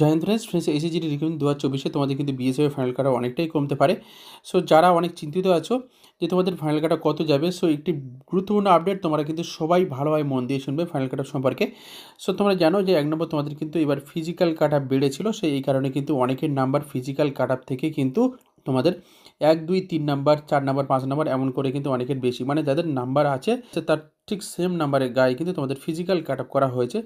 Joint friends friends SSGD recruitment দু হাজার চব্বিশে তোমাদের কিন্তু বিএসএফ ফাইনাল কাটা অনেকটাই কমতে পারে। সো যারা অনেক চিন্তিত আছো যে তোমাদের ফাইনাল কাটা কত যাবে সো একটি গুরুত্বপূর্ণ আপডেট তোমরা কিন্তু সবাই ভালোভাবে মন দিয়ে শুনবে ফাইনাল কাটা সম্পর্কে। সো তোমরা জানো যে এক নম্বর তোমাদের কিন্তু এবার ফিজিক্যাল কাট বেড়েছিল, সেই এই কারণে কিন্তু অনেকের নাম্বার ফিজিক্যাল কাট থেকে কিন্তু তোমাদের এক, দুই, তিন নাম্বার, চার নাম্বার, পাঁচ নাম্বার, এমন করে কিন্তু অনেকের বেশি। মানে যাদের নাম্বার আছে, সে তার ঠিক সেম নাম্বারের গায়ে কিন্তু তোমাদের ফিজিক্যাল কাট করা হয়েছে।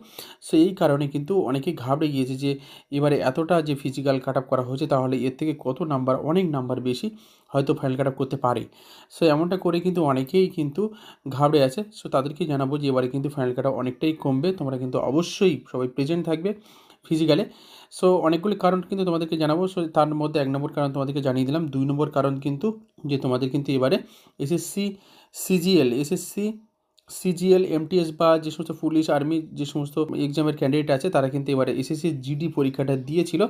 সো এই কারণে কিন্তু অনেকেই ঘাবড়ে গিয়েছে যে, এবারে এতটা যে ফিজিক্যাল কাট করা হয়েছে, তাহলে এর থেকে কত নাম্বার, অনেক নাম্বার বেশি হয়তো ফাইনাল কাট করতে পারে। সো এমনটা করে কিন্তু অনেকেই কিন্তু ঘাবড়ে আছে। সো তাদেরকে জানাব যে, এবারে কিন্তু ফাইনাল কাট অনেকটাই কমবে। তোমরা কিন্তু অবশ্যই সবাই প্রেজেন্ট থাকবে। ফিজিক্যালে সো অনেকগুলি কারণ কিন্তু তোমাদেরকে জানাব। সো তার মধ্যে এক নম্বর কারণ তোমাদেরকে জানিয়ে দিলাম। দুই নম্বর কারণ কিন্তু যে তোমাদের কিন্তু এবারে SSC, CGL, SSC CGL, MTS বা যে সমস্ত পুলিশ, আর্মি যে সমস্ত এক্সামের ক্যান্ডিডেট আছে, তারা কিন্তু এবারে এসএসসি জিডি পরীক্ষাটা দিয়েছিল।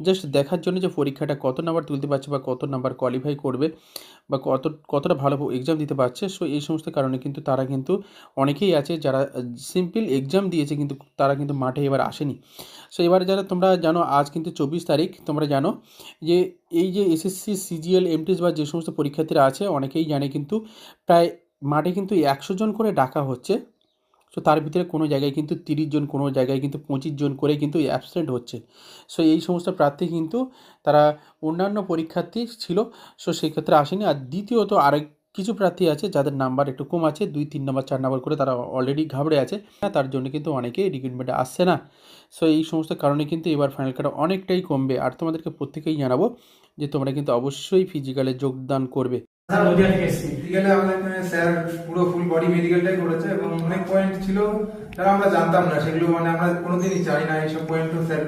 জাস্ট দেখার জন্য যে পরীক্ষাটা কত নাম্বার তুলতে পারছে বা কত নাম্বার কোয়ালিফাই করবে বা কত, কতটা ভালো এক্সাম দিতে পারছে। সো এই সমস্ত কারণে কিন্তু তারা কিন্তু অনেকেই আছে যারা সিম্পল এক্সাম দিয়েছে কিন্তু তারা কিন্তু মাঠে এবার আসেনি। সো এবার যারা তোমরা জানো, আজ কিন্তু চব্বিশ তারিখ, তোমরা জানো যে এই যে এসএসসি, সিজিএল, এমটিএস বা যে সমস্ত পরীক্ষার্থীরা আছে, অনেকেই জানে কিন্তু প্রায় মাঠে কিন্তু একশো জন করে ডাকা হচ্ছে। সো তার ভিতরে কোনো জায়গায় কিন্তু তিরিশ জন, কোনো জায়গায় কিন্তু পঁচিশ জন করে কিন্তু অ্যাবসেন্ট হচ্ছে। সো এই সমস্ত প্রার্থী কিন্তু তারা অন্যান্য পরীক্ষার্থী ছিল। সো সেই ক্ষেত্রে আসেনি। আর দ্বিতীয়ত আরেক কিছু প্রার্থী আছে যাদের নাম্বার একটু কম আছে, দুই, তিন নাম্বার চার নাম্বার করে তারা অলরেডি ঘাবড়ে আছে। তার জন্য কিন্তু অনেকেই রিক্রুটমেন্টে আসছে না। সো এই সমস্ত কারণে কিন্তু এবার ফাইনাল কাটা অনেকটাই কমবে। আর তোমাদেরকে প্রত্যেকেই জানাব যে তোমরা কিন্তু অবশ্যই ফিজিক্যালে যোগদান করবে। স্যার নদিয়া থেকে এসেছি। মেডিকেলে আমাদের এখানে স্যার পুরো ফুল বডি মেডিকেলটাই করেছে এবং অনেক পয়েন্ট ছিল যারা আমরা জানতাম না সেগুলো মানে আমরা কোনোদিনই চাই না এইসব পয়েন্টও স্যার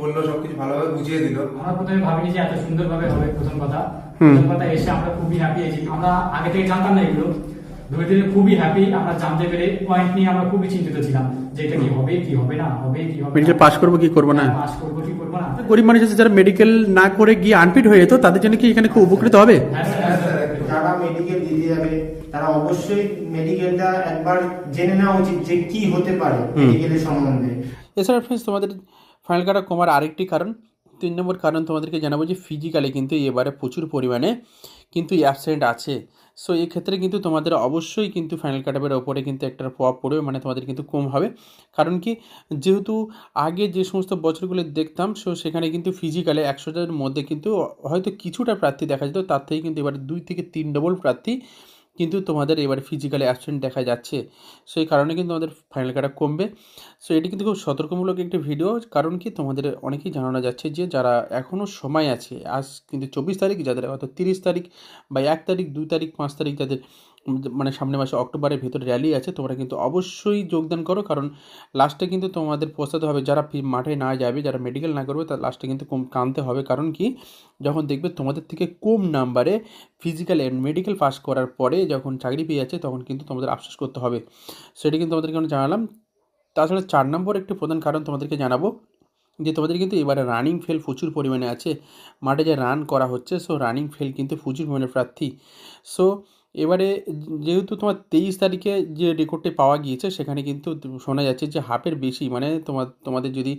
বলল সবকিছু ভালোভাবে বুঝিয়ে দিল। আমরা প্রথমে ভাবিনি যে এত সুন্দরভাবে হবে প্রথম কথা। প্রথম কথা এসে আমরা খুবই হ্যাপি আছি আমরা আগে থেকে জানতাম না এগুলো। ধরে ধীরে খুবই হ্যাপি আমরা জানতে পেরে পয়েন্ট নিয়ে আমরা খুবই চিন্তিত ছিলাম যে এটা কি হবে কি হবে না হবে কি হবে মেডিকেল পাস করব কি করব না? পাস করব কি করব না। গরিব মানুষ আছে যারা মেডিকেল না করে গিয়ে আনফিট হয়ে যেত তাদের জন্য কি এখানে খুব উপকৃত হবে? হ্যাঁ। যারা মেডিকেল দিতে যাবে তারা অবশ্যই মেডিকেলটা একবার জেনে নেওয়া উচিত যে কি হতে পারে মেডিকেলের সম্বন্ধে। এছাড়া ফ্রেন্ডস তোমাদের ফাইনাল কাটা কমার আরেকটি কারণ তিন নম্বর কারণ তোমাদেরকে জানাব যে ফিজিক্যালি কিন্তু এবারে প্রচুর পরিমাণে কিন্তু অ্যাবসেন্ট আছে। সো এক্ষেত্রে ক্ষেত্রে কিন্তু তোমাদের অবশ্যই কিন্তু ফাইনাল কাটাপের ওপরে কিন্তু একটা প্রভাব পড়বে মানে তোমাদের কিন্তু কম হবে। কারণ কি, যেহেতু আগে যে সমস্ত বছরগুলো দেখতাম সো সেখানে কিন্তু ফিজিক্যালে একশোটার মধ্যে কিন্তু হয়তো কিছুটা প্রার্থী দেখা যেত, তার থেকে কিন্তু এবার দুই থেকে তিন ডবল প্রার্থী কিন্তু তোমাদের এবার ফিজিক্যালি অ্যাবসেন্ট দেখা যাচ্ছে। সেই কারণে কিন্তু আমাদের ফাইনাল কাটা কমবে। সো এটি কিন্তু খুব সতর্কমূলক একটি ভিডিও কারণ কি তোমাদের অনেকেই জানানো যাচ্ছে যে, যারা এখনও সময় আছে, আজ কিন্তু চব্বিশ তারিখ, যাদের অর্থাৎ তিরিশ তারিখ বা এক তারিখ দুই তারিখ, পাঁচ তারিখ, যাদের মানে সামনে মাসে অক্টোবরের ভেতরে র্যালি আছে, তোমরা কিন্তু অবশ্যই যোগদান করো, কারণ লাস্টে কিন্তু তোমাদের পৌঁছাতে হবে। যারা মাঠে না যাবে, যারা মেডিকেল না করবে, তার লাস্টে কিন্তু কম কানতে হবে। কারণ কি? যখন দেখবে তোমাদের থেকে কম নাম্বারে ফিজিক্যাল অ্যান্ড মেডিকেল পাস করার পরে যখন চাকরি পেয়ে যাচ্ছে, তখন কিন্তু তোমাদের আফসোস করতে হবে। সেটা কিন্তু তোমাদেরকে আমি জানালাম। তাছাড়া চার নম্বর একটি প্রধান কারণ তোমাদেরকে জানাব, যে তোমাদের কিন্তু এবারে রানিং ফেল প্রচুর পরিমাণে আছে। মাঠে যে রান করা হচ্ছে সো রানিং ফেল কিন্তু প্রচুর পরিমাণে প্রার্থী। সো এবারে যেহেতু তোমার তেইশ তারিখে যে রেকর্ডটি পাওয়া গিয়েছে, সেখানে কিন্তু শোনা যাচ্ছে যে হাফের বেশি মানে তোমার, তোমাদের যদি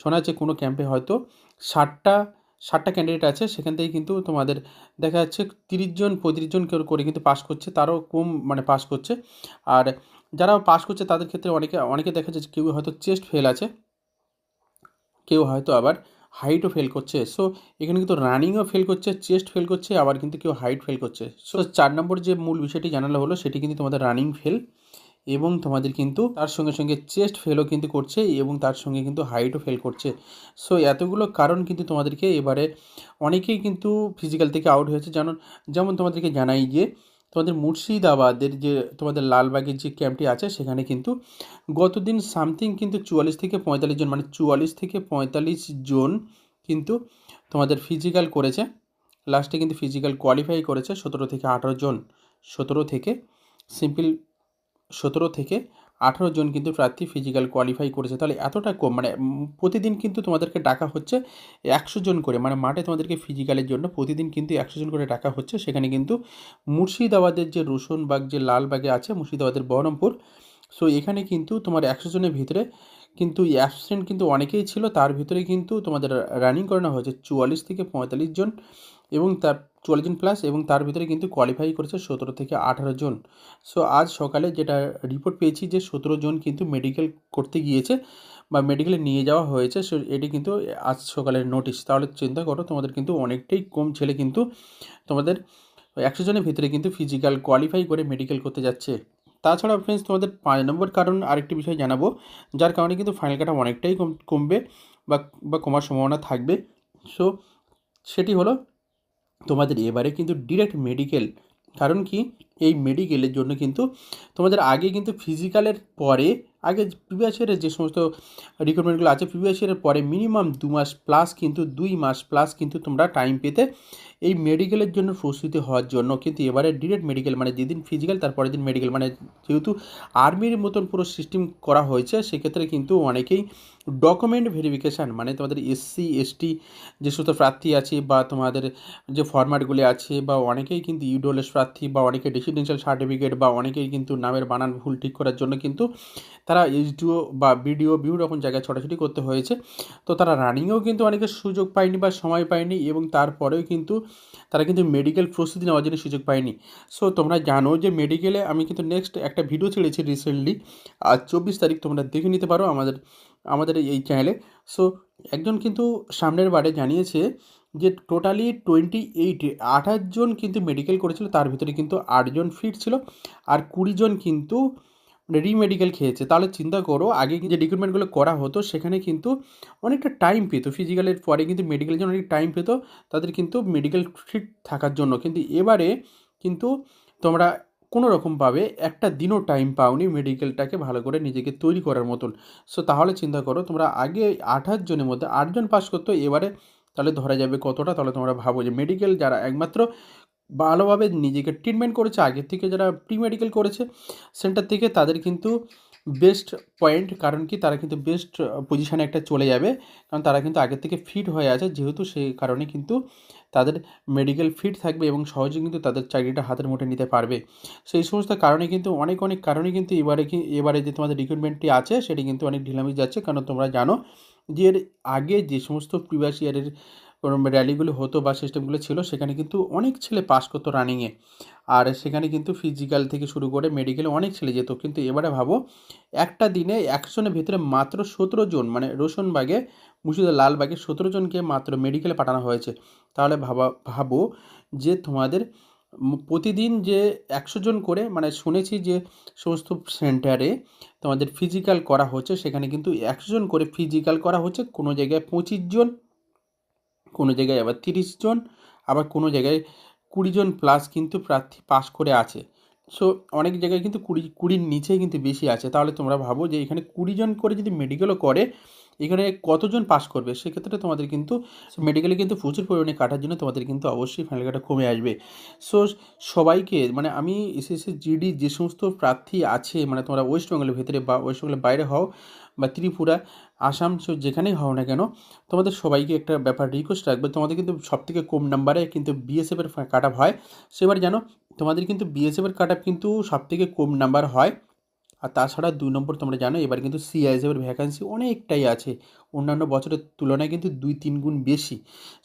শোনা যাচ্ছে কোনো ক্যাম্পে হয়তো ষাটটা ষাটটা ক্যান্ডিডেট আছে, সেখান থেকে কিন্তু তোমাদের দেখা যাচ্ছে তিরিশ জন, পঁয়ত্রিশ জন করে কিন্তু পাস করছে, তারও কম মানে পাস করছে। আর যারা পাস করছে, তাদের ক্ষেত্রে অনেকে অনেকে দেখা যাচ্ছে কেউ হয়তো চেস্ট ফেল আছে, কেউ হয়তো আবার হাইটও ফেল করছে। সো এখানে কিন্তু রানিংও ফেল করছে চেস্ট ফেল করছে, আবার কিন্তু কেউ হাইট ফেল করছে। সো চার নম্বর যে মূল বিষয়টি জানালো হলো, সেটি কিন্তু তোমাদের রানিং ফেল এবং তোমাদের কিন্তু তার সঙ্গে সঙ্গে চেস্ট ফেলও কিন্তু করছে এবং তার সঙ্গে কিন্তু হাইটও ফেল করছে। সো এতগুলো কারণ কিন্তু তোমাদেরকে এবারে অনেকেই কিন্তু ফিজিক্যাল থেকে আউট হয়েছে। যেমন যেমন তোমাদেরকে জানাই যে তোমাদের মুর্শিদাবাদের যে, তোমাদের লালবাগের যে ক্যাম্পটি আছে, সেখানে কিন্তু গতদিন সামথিং কিন্তু চুয়াল্লিশ থেকে পঁয়তাল্লিশ জন মানে চুয়াল্লিশ থেকে পঁয়তাল্লিশ জন কিন্তু তোমাদের ফিজিক্যাল করেছে। লাস্টে কিন্তু ফিজিক্যাল কোয়ালিফাই করেছে সতেরো থেকে আঠারো জন। সতেরো থেকে সিম্পল সতেরো থেকে আঠারো জন কিন্তু প্রার্থী ফিজিক্যাল কোয়ালিফাই করেছে। তাহলে এতটা কম মানে প্রতিদিন কিন্তু তোমাদেরকে ডাকা হচ্ছে একশো জন করে মানে মাঠে তোমাদেরকে ফিজিক্যালের জন্য প্রতিদিন কিন্তু একশো জন করে ডাকা হচ্ছে। সেখানে কিন্তু মুর্শিদাবাদের যে রসুনবাগ, যে লালবাগে আছে, মুর্শিদাবাদের বহরমপুর সো এখানে কিন্তু তোমার একশো জনের ভিতরে কিন্তু অ্যাবসেন্ট কিন্তু অনেকেই ছিল, তার ভিতরে কিন্তু তোমাদের রানিং করানো হয়েছে চুয়াল্লিশ থেকে পঁয়তাল্লিশ জন এবং তার চুয়াল্লিশ জন প্লাস এবং তার ভিতরে কিন্তু কোয়ালিফাই করেছে সতেরো থেকে আঠারো জন। সো আজ সকালে যেটা রিপোর্ট পেয়েছি যে সতেরো জন কিন্তু মেডিকেল করতে গিয়েছে বা মেডিকেলে নিয়ে যাওয়া হয়েছে সো এটি কিন্তু আজ সকালের নোটিশ তাহলে চিন্তা করো, তোমাদের কিন্তু অনেকটাই কম ছেলে কিন্তু তোমাদের একশো জনের ভিতরে কিন্তু ফিজিক্যাল কোয়ালিফাই করে মেডিকেল করতে যাচ্ছে। তাছাড়া ফ্রেন্ডস তোমাদের পাঁচ নম্বর কারণ আরেকটি বিষয় জানাব, যার কারণে কিন্তু ফাইনাল কাটা অনেকটাই কম, কমবে বা বা কমার সম্ভাবনা থাকবে। সো সেটি হলো, তোমাদের এবারে কিন্তু ডিরেক্ট মেডিকেল কারণ কি? এই মেডিকেলের জন্য কিন্তু তোমাদের আগে কিন্তু ফিজিক্যালের পরে, আগে প্রিভিয়াস ইয়ারের যে সমস্ত রিক্রুটমেন্টগুলো আছে প্রিভিয়াস ইয়ারের পরে মিনিমাম দু মাস প্লাস কিন্তু, দুই মাস প্লাস কিন্তু তোমরা টাইম পেতে এই মেডিকেলের জন্য প্রস্তুতি হওয়ার জন্য কিন্তু এবারে ডিরেক্ট মেডিকেল মানে যেদিন ফিজিক্যাল তারপরের দিন মেডিকেল মানে যেহেতু আর্মির মতন পুরো সিস্টেম করা হয়েছে, সেক্ষেত্রে কিন্তু অনেকেই ডকুমেন্ট ভেরিফিকেশান মানে তোমাদের এসসি এসটি যে সমস্ত প্রার্থী আছে বা তোমাদের যে ফরম্যাটগুলি আছে বা অনেকেই কিন্তু ইউডোলেস প্রার্থী বা অনেকে রেসিডেন্সিয়াল সার্টিফিকেট বা অনেকেই কিন্তু নামের বানান ভুল ঠিক করার জন্য কিন্তু তারা এইচডিও বা বিডিও বিভিন্ন রকম জায়গায় ছোটাছুটি করতে হয়েছে। তো তারা রানিংয়েও কিন্তু অনেকে সুযোগ পায়নি বা সময় পায়নি এবং তারপরেও কিন্তু তারা কিন্তু মেডিকেল প্রস্তুতি নেওয়ার জন্য সুযোগ পায়নি। সো তোমরা জানো যে মেডিকেলে আমি কিন্তু নেক্সট একটা ভিডিও ছেড়েছি রিসেন্টলি আজ চব্বিশ তারিখ তোমরা দেখে নিতে পারো আমাদের আমাদের এই চ্যানেলে সো একজন কিন্তু সামনের বারে জানিয়েছে যে টোটালি টোয়েন্টি এইট আঠাশ জন কিন্তু মেডিকেল করেছিল, তার ভিতরে কিন্তু আটজন ফিট ছিল আর কুড়ি জন কিন্তু রিমেডিকেল খেয়েছে। তাহলে চিন্তা করো, আগে যে রিক্রুটমেন্টগুলো করা হতো, সেখানে কিন্তু অনেকটা টাইম পেত। ফিজিক্যালের পরে কিন্তু মেডিকেলের জন্য অনেক টাইম পেত, তাদের কিন্তু মেডিকেল ফিট থাকার জন্য। কিন্তু এবারে কিন্তু তোমরা কোনো রকমভাবে একটা দিনও টাইম পাওনি মেডিকেলটাকে ভালো করে নিজেকে তৈরি করার মতন। সো তাহলে চিন্তা করো, তোমরা আগে আঠাশ জনের মধ্যে আটজন পাস করতো, এবারে তাহলে ধরা যাবে কতটা? তাহলে তোমরা ভাবো যে মেডিকেল যারা একমাত্র ভালোভাবে নিজেকে ট্রিটমেন্ট করেছে, আগের থেকে যারা প্রি মেডিকেল করেছে সেন্টার থেকে তাদের কিন্তু বেস্ট পয়েন্ট কারণ কি? তারা কিন্তু বেস্ট পজিশানে একটা চলে যাবে, কারণ তারা কিন্তু আগের থেকে ফিট হয়ে আছে, যেহেতু সেই কারণে কিন্তু তাদের মেডিকেল ফিট থাকবে এবং সহজে কিন্তু তাদের চাকরিটা হাতের মুঠে নিতে পারবে। সেই সমস্ত কারণে কিন্তু, অনেক অনেক কারণে কিন্তু এবারে কি, এবারে যে তোমাদের রিক্রুটমেন্টটি আছে, সেটি কিন্তু অনেক ঢিলামি যাচ্ছে। কারণ তোমরা জানো যে এর আগে যে সমস্ত প্রিভিয়াস ইয়ারের র্যালিগুলো হতো বা সিস্টেমগুলো ছিল, সেখানে কিন্তু অনেক ছেলে পাস করতো রানিংয়ে আর সেখানে কিন্তু ফিজিক্যাল থেকে শুরু করে মেডিকেলে অনেক ছেলে যেত। কিন্তু এবারে ভাবো, একটা দিনে একশনের ভিতরে মাত্র সতেরো জন মানে রোশনবাগে মুর্শিদা লালবাগে সতেরো জনকে মাত্র মেডিকেলে পাঠানো হয়েছে। তাহলে ভাবা, ভাবো যে তোমাদের প্রতিদিন যে একশো জন করে মানে শুনেছি যে সমস্ত সেন্টারে তোমাদের ফিজিক্যাল করা হচ্ছে, সেখানে কিন্তু একশো জন করে ফিজিক্যাল করা হচ্ছে, কোনো জায়গায় পঁচিশ জন কোনো জায়গায় আবার তিরিশ জন, আবার কোনো জায়গায় কুড়ি জন প্লাস কিন্তু প্রার্থী পাস করে আছে। সো অনেক জায়গায় কিন্তু কুড়ি, কুড়ির নিচেই কিন্তু বেশি আছে। তাহলে তোমরা ভাবো যে এখানে কুড়ি জন করে যদি মেডিকেলও করে, এখানে কতজন পাস করবে? সেক্ষেত্রে তোমাদের কিন্তু মেডিকেলে কিন্তু প্রচুর পরিমাণে কাটার জন্য তোমাদের কিন্তু অবশ্যই ফাইনাল কাটা কমে আসবে। সো সবাইকে মানে আমি এসএসসি, জিডি যে সমস্ত প্রার্থী আছে মানে তোমরা ওয়েস্ট বেঙ্গলের ভেতরে বা ওয়েস্ট বেঙ্গলের বাইরে হও বা ত্রিপুরা আসাম যেখানেই হও না কেন, তোমাদের সবাইকে একটা ব্যাপার রিকোয়েস্ট রাখবে, তোমাদের কিন্তু সবথেকে কম নাম্বারে কিন্তু বিএসএফের কাট আপ হয়। সেবার জানো, তোমাদের কিন্তু বিএসএফের কাট আপ কিন্তু সবথেকে কম নাম্বার হয়। আর তাছাড়া দুই নম্বর তোমরা জানো, এবার কিন্তু সিআইএসএফের ভ্যাকান্সি অনেকটাই আছে। অন্যান্য বছরের তুলনায় কিন্তু দুই তিন গুণ বেশি।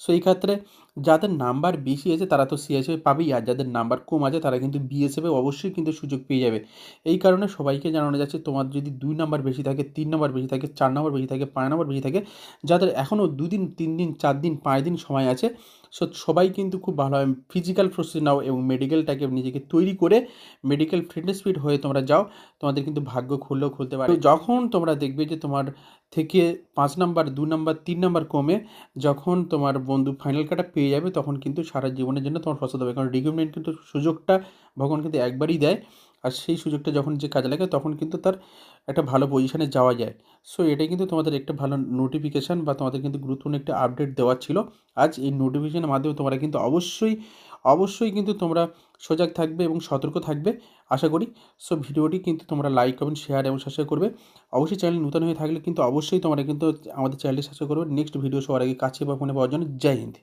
সো এই ক্ষেত্রে যাদের নাম্বার বেশি আছে তারা তো সিএসএফে পাবেই, আর যাদের নাম্বার কম আছে তারা কিন্তু বিএসএফে অবশ্যই কিন্তু সুযোগ পেয়ে যাবে। এই কারণে সবাইকে জানানো যাচ্ছে তোমার যদি দুই নাম্বার বেশি থাকে, তিন নাম্বার বেশি থাকে, চার নাম্বার বেশি থাকে, পাঁচ নাম্বার বেশি থাকে, যাদের এখনও দুদিন তিন দিন চার দিন পাঁচ দিন সময় আছে সো সবাই কিন্তু খুব ভালোভাবে ফিজিক্যাল প্রস্তুতি নাও এবং মেডিকেলটাকে নিজেকে তৈরি করে মেডিকেল ফিটনেস ফিট হয়ে তোমরা যাও। তোমাদের কিন্তু ভাগ্য খুললেও খুলতে পারে। যখন তোমরা দেখবে যে তোমার থেকে পাঁচ নাম্বার, দু নাম্বার, তিন নাম্বার কমে, যখন তোমার বন্ধু ফাইনাল কাটা পেয়ে যাবে, তখন কিন্তু সারা জীবনের জন্য তোমার প্রস্তুত হবে। কারণ রিক্রুটমেন্ট কিন্তু সুযোগটা ভগবান কিন্তু একবারই দেয়। আর সেই সুযোগটা যখন যে কাজে লাগে তখন কিন্তু তার একটা ভালো পজিশানে যাওয়া যায়। সো এটাই কিন্তু তোমাদের একটা ভালো নোটিফিকেশান বা তোমাদের কিন্তু গুরুত্বপূর্ণ একটা আপডেট দেওয়া ছিল। আজ এই নোটিফিকেশানের মাধ্যমে তোমরা কিন্তু অবশ্যই অবশ্যই কিন্তু তোমরা সজাগ থাকবে এবং সতর্ক থাকবে, আশা করি। সো ভিডিওটি কিন্তু তোমরা লাইক কমেন্ট শেয়ার এবং সাবস্ক্রাইব করবে। অবশ্যই চ্যানেল নতুন হয়ে থাকলে কিন্তু অবশ্যই তোমরা কিন্তু আমাদের চ্যানেলটি সাবস্ক্রাইব করবে। নেক্সট ভিডিও সবার আগে কাছে বা ফোনে পাওয়ার জন্য জয় হিন্দ।